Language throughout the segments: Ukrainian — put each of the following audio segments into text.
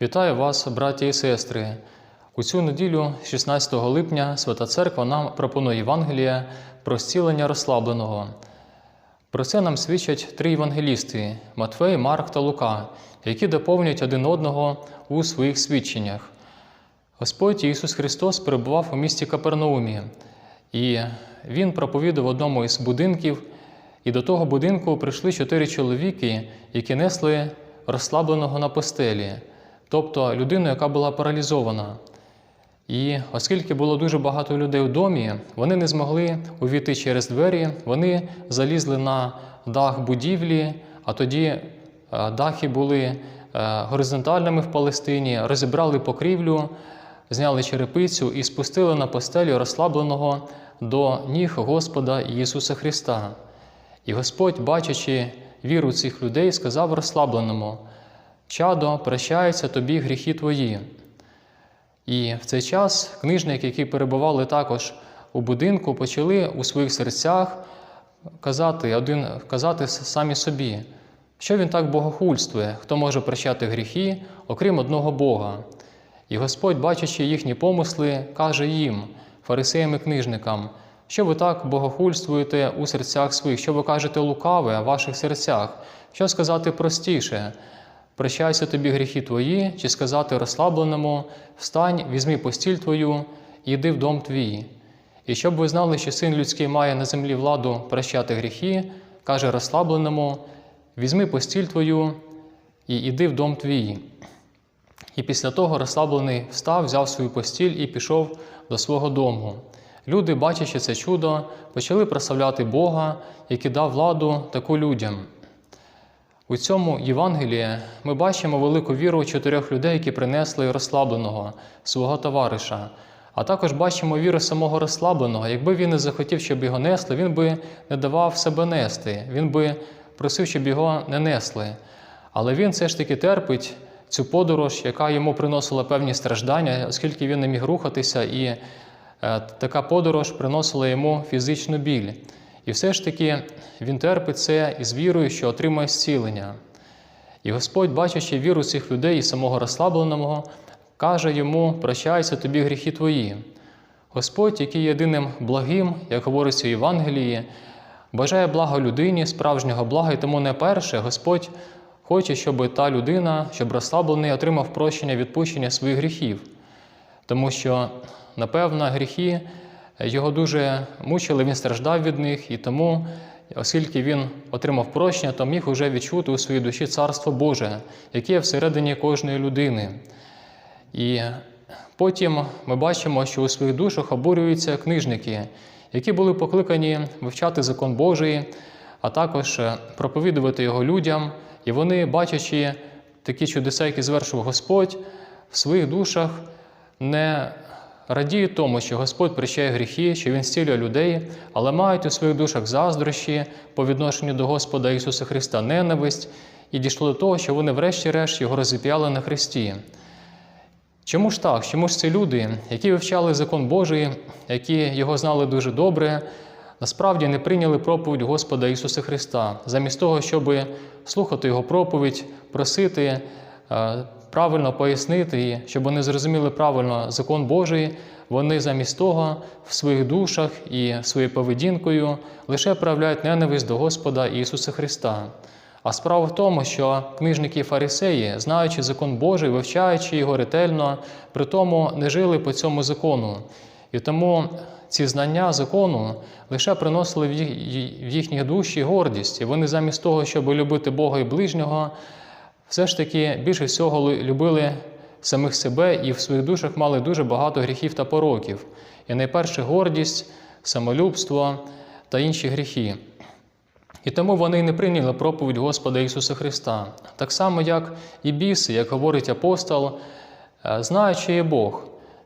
Вітаю вас, браті і сестри. У цю неділю, 16 липня, Свята Церква нам пропонує Євангелія про зцілення розслабленого. Про це нам свідчать три євангелісти Матфей, Марк та Лука, які доповнюють один одного у своїх свідченнях. Господь Ісус Христос перебував у місті Капернаумі, і Він проповідав в одному із будинків, і до того будинку прийшли чотири чоловіки, які несли розслабленого на постелі, тобто людину, яка була паралізована. І оскільки було дуже багато людей у домі, вони не змогли увійти через двері, вони залізли на дах будівлі, а тоді е, дахи були е, горизонтальними в Палестині, розібрали покрівлю, зняли черепицю і спустили на постелю розслабленого до ніг Господа Ісуса Христа. І Господь, бачачи віру цих людей, сказав розслабленому: Чадо, прощаються тобі гріхи твої. І в цей час книжники, які перебували також у будинку, почали у своїх серцях казати один, казати самі собі, що він так богохульствує, хто може прощати гріхи, окрім одного Бога. І Господь, бачачи їхні помисли, каже їм, фарисеям і книжникам, що ви так богохульствуєте у серцях своїх, що ви кажете лукаве в ваших серцях, що сказати простіше. Прощайся тобі гріхи твої, чи сказати розслабленому, встань, візьми постіль твою йди в дом твій. І щоб ви знали, що син людський має на землі владу прощати гріхи, каже розслабленому, візьми постіль твою і йди в дом твій. І після того розслаблений встав, взяв свою постіль і пішов до свого дому. Люди, бачачи це чудо, почали прославляти Бога, який дав владу таку людям. У цьому Євангелії ми бачимо велику віру чотирьох людей, які принесли розслабленого свого товариша. А також бачимо віру самого розслабленого. Якби він не захотів, щоб його несли, він би не давав себе нести, він би просив, щоб його не несли. Але він все ж таки терпить цю подорож, яка йому приносила певні страждання, оскільки він не міг рухатися, і е, така подорож приносила йому фізичну біль. І все ж таки він терпить це із вірою, що отримає зцілення. І Господь, бачачи віру цих людей і самого розслабленого, каже йому: прощайся тобі гріхи твої. Господь, який єдиним благим, як говориться у Євангелії, бажає блага людині, справжнього блага, і тому не перше Господь хоче, щоб та людина, щоб розслаблений, отримав прощення, відпущення своїх гріхів. Тому що, напевно, гріхи його дуже мучили, він страждав від них, і тому, оскільки він отримав прощення, то міг уже відчути у своїй душі Царство Боже, яке є всередині кожної людини. І потім ми бачимо, що у своїх душах обурюються книжники, які були покликані вивчати закон Божий, а також проповідувати його людям. І вони, бачачи такі чудеса, які звершив Господь, в своїх душах не радіють тому, що Господь прощає гріхи, що Він зцілює людей, але мають у своїх душах заздрощі по відношенню до Господа Ісуса Христа ненависть, і дійшло до того, що вони, врешті-решт, його розіп'яли на Христі. Чому ж так? Чому ж ці люди, які вивчали закон Божий, які його знали дуже добре, насправді не прийняли проповідь Господа Ісуса Христа, замість того, щоб слухати Його проповідь, просити правильно пояснити, щоб вони зрозуміли правильно закон Божий, вони замість того в своїх душах і своєю поведінкою лише проявляють ненависть до Господа Ісуса Христа. А справа в тому, що книжники і фарисеї, знаючи закон Божий, вивчаючи його ретельно, при тому не жили по цьому закону. І тому ці знання закону лише приносили в їхніх душі гордість. І вони замість того, щоб любити Бога і ближнього, все ж таки більше всього любили самих себе і в своїх душах мали дуже багато гріхів та пороків. І найперше гордість, самолюбство та інші гріхи. І тому вони не прийняли проповідь Господа Ісуса Христа. Так само, як і біси, як говорить апостол, знаючи є Бог.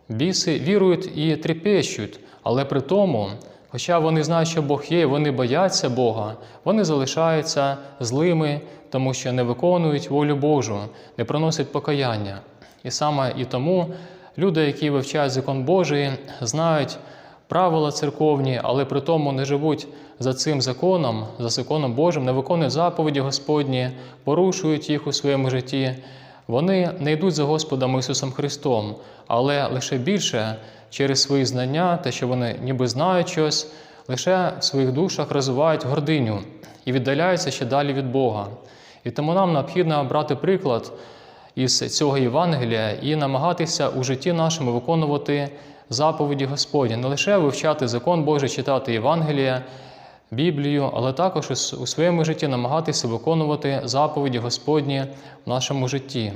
Біси вірують і трепещуть, але при тому, хоча вони знають, що Бог є, вони бояться Бога, вони залишаються злими, тому що не виконують волю Божу, не приносять покаяння. І саме і тому люди, які вивчають закон Божий, знають правила церковні, але при тому не живуть за цим законом, за законом Божим, не виконують заповіді Господні, порушують їх у своєму житті. Вони не йдуть за Господом Ісусом Христом, але лише більше через свої знання, те, що вони ніби знають щось, лише в своїх душах розвивають гординю і віддаляються ще далі від Бога. І тому нам необхідно брати приклад із цього Євангелія і намагатися у житті нашому виконувати заповіді Господні, не лише вивчати закон Божий, читати Євангелія, Біблію, але також у своєму житті намагатися виконувати заповіді Господні в нашому житті.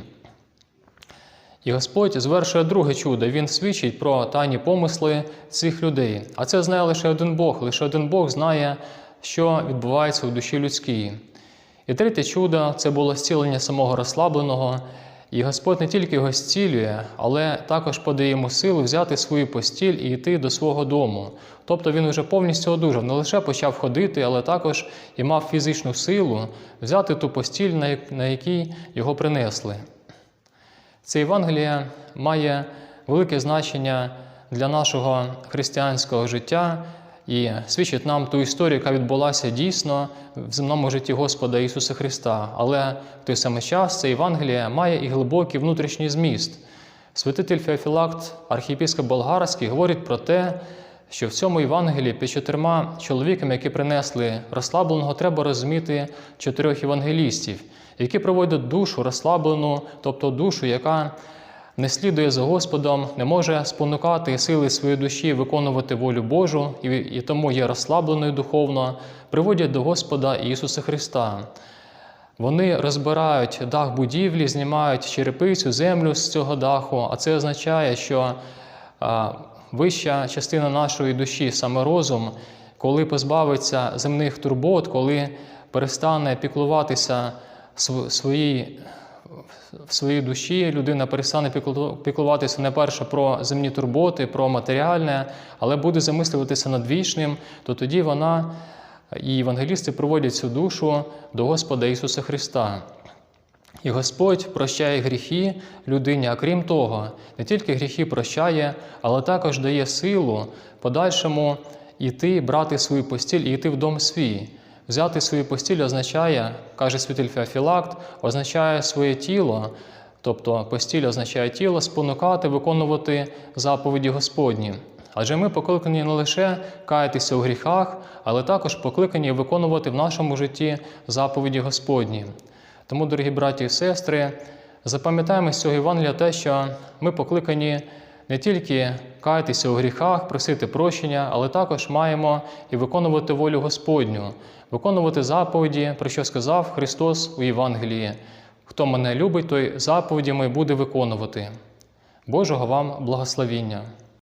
І Господь звершує друге чудо. Він свідчить про тайні помисли цих людей. А це знає лише один Бог. Лише один Бог знає, що відбувається в душі людській. І третє чудо це було зцілення самого розслабленого. І Господь не тільки його зцілює, але також подає йому силу взяти свою постіль і йти до свого дому. Тобто він вже повністю одужав, не лише почав ходити, але також і мав фізичну силу взяти ту постіль, на якій його принесли. Це Євангеліє має велике значення для нашого християнського життя і свідчить нам ту історію, яка відбулася дійсно в земному житті Господа Ісуса Христа. Але в той самий час це Євангеліє має і глибокий внутрішній зміст. Святитель Феофілакт, архієпископ Болгарський, говорить про те, що в цьому Євангелії під чотирма чоловіками, які принесли розслабленого, треба розуміти чотирьох євангелістів, які проводять душу розслаблену, тобто душу, яка не слідує за Господом, не може спонукати сили своєї душі виконувати волю Божу і, і тому є розслабленою духовно, приводять до Господа Ісуса Христа. Вони розбирають дах будівлі, знімають черепицю, землю з цього даху, а це означає, що а, вища частина нашої душі, саме розум, коли позбавиться земних турбот, коли перестане піклуватися св- своїй в своїй душі людина перестане піклуватися не перше про земні турботи, про матеріальне, але буде замислюватися над вічним, то тоді вона і євангелісти проводять цю душу до Господа Ісуса Христа. І Господь прощає гріхи людині, а крім того, не тільки гріхи прощає, але також дає силу подальшому йти, брати свою постіль і йти в дом свій. Взяти свою постіль означає, каже святитель Феофілакт, означає своє тіло, тобто постіль означає тіло, спонукати, виконувати заповіді Господні. Адже ми покликані не лише каятися у гріхах, але також покликані виконувати в нашому житті заповіді Господні. Тому, дорогі браті і сестри, запам'ятаємо з цього Євангелія те, що ми покликані не тільки каятися у гріхах, просити прощення, але також маємо і виконувати волю Господню, виконувати заповіді, про що сказав Христос у Євангелії. Хто мене любить, той заповіді ми буде виконувати. Божого вам благословіння!